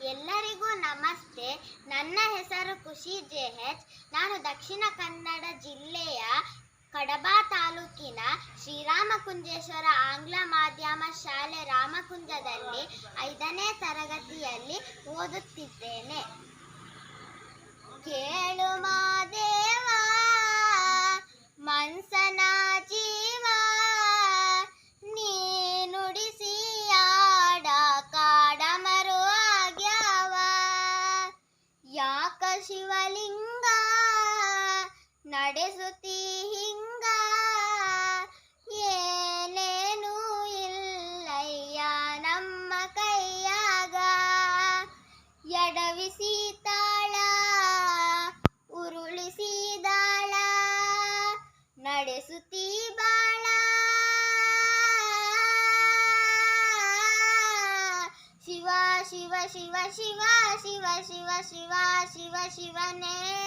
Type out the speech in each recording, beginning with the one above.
ಎಲ್ಲರಿಗೂ ನಮಸ್ತೆ. ನನ್ನ ಹೆಸರು ಖುಷಿ ಜೆ ನಾನು ದಕ್ಷಿಣ ಕನ್ನಡ ಜಿಲ್ಲೆಯ ಕಡಬ ತಾಲೂಕಿನ ಶ್ರೀರಾಮಕುಂಜೇಶ್ವರ ಆಂಗ್ಲ ಮಾಧ್ಯಮ ಶಾಲೆ ರಾಮಕುಂಜದಲ್ಲಿ ಐದನೇ ತರಗತಿಯಲ್ಲಿ ಓದುತ್ತಿದ್ದೇನೆ. ನಡೆಸುತ್ತಿ ಹಿಂಗ ಏನೇನು ಇಲ್ಲಯ್ಯ ನಮ್ಮ ಕೈಯಾಗ. ಎಡವಿಸಿ ತಾಳ ಉರುಳಿಸಿದಾಳ ನಡೆಸುತಿ ನಡೆಸುತ್ತಿ ಬಾಳ. ಶಿವ ಶಿವ ಶಿವ ಶಿವ ಶಿವ ಶಿವ ಶಿವ ಶಿವ, ಶಿವನೇ.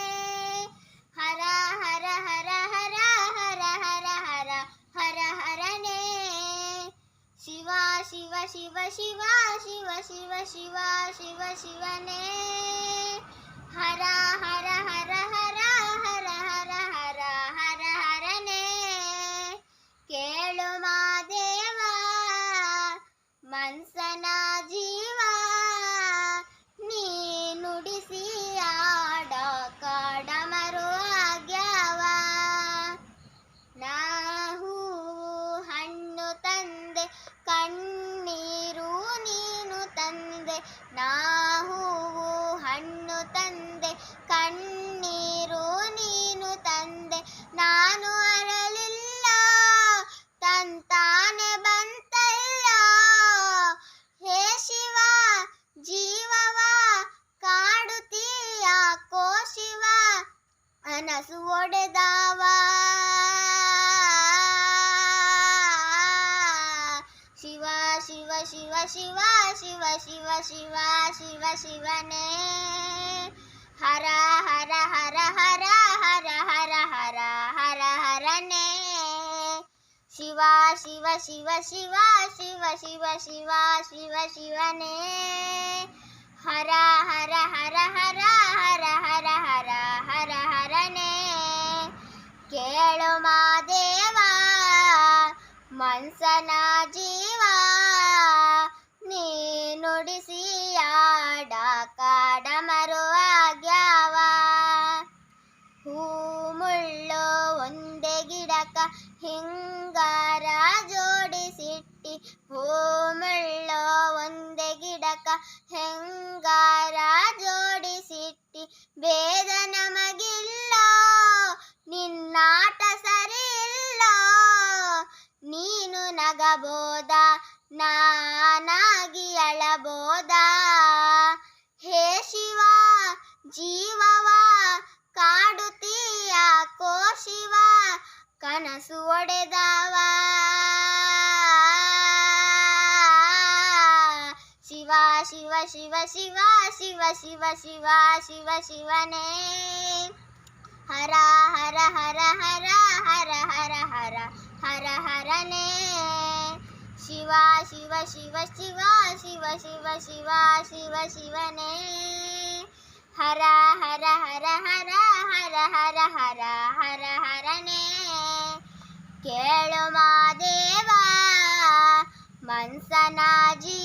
हरा हरा हरा हरा हरा हरा हरा हरा हरा ने शिवा शिवा शिवा शिवा शिवा शिवा शिवा शिवा शिवा ने हरा हरा हरा हरा ತಂತಾನೆ ಬಂತಲ್ಲ ಹೇ ಶಿವ ಜೀವವ ಕಾಡುತ್ತೀಯ ಕೋ ಶಿವ ಅನಸು ಒಡೆದಾವ ಶಿವ ಶಿವ ಶಿವ ಶಿವ ಶಿವ ಶಿವ ಶಿವ ಶಿವ ಶಿವನೇ ಹರ ಹರ ಹರ ಹರ ಹರ ಶಿವ ಶಿವ ಶಿವ ಶಿವ ಶಿವ ಶಿವ ಶಿವ ಶಿವ, ಶಿವನೇ. ಹರ ಹರ ಹರ ಹರ ಹರ ಹರ ಹರ ಹರ, ಹರನೇ. ಕೇಳು ಮಾದೇವ ಮನ್ಸನ ಜೀವ, ನೀ ನುಡಿಸಿ ಆಡ, ಕಾಡ ಮರುವಾಗ್ಯಾವ ಹೂ ಮುಳ್ಳು ಒಂದೇ ಗಿಡಕ ಹಿಂಗಾರ ಹೆಂಗಾರ ಜೋಡಿಸಿಟ್ಟಿ ಭೇದ ನಮಗಿಲ್ಲ, ನಿನ್ನಾಟ ಸರಿ ಇಲ್ಲ ನೀನು ನಗಬೋದ, ನಾನಾಗಿ ಅಳಬೋದ. ಹೇ ಶಿವ, ಜೀವವ ಕಾಡುತ್ತೀಯ ಕೋ ಶಿವ, ಕನಸು ಒಡೆದವ. शिव शिव शिव शिव शिव शिव शिव शिव ने हर हर हर हर हर हर हर हर हर ने शिवा शिव शिव शिव शिव शिव शिव शिव शिव ने हर हर हर हर हर हर हर हर हर ने ಕೇಳು मनसना जी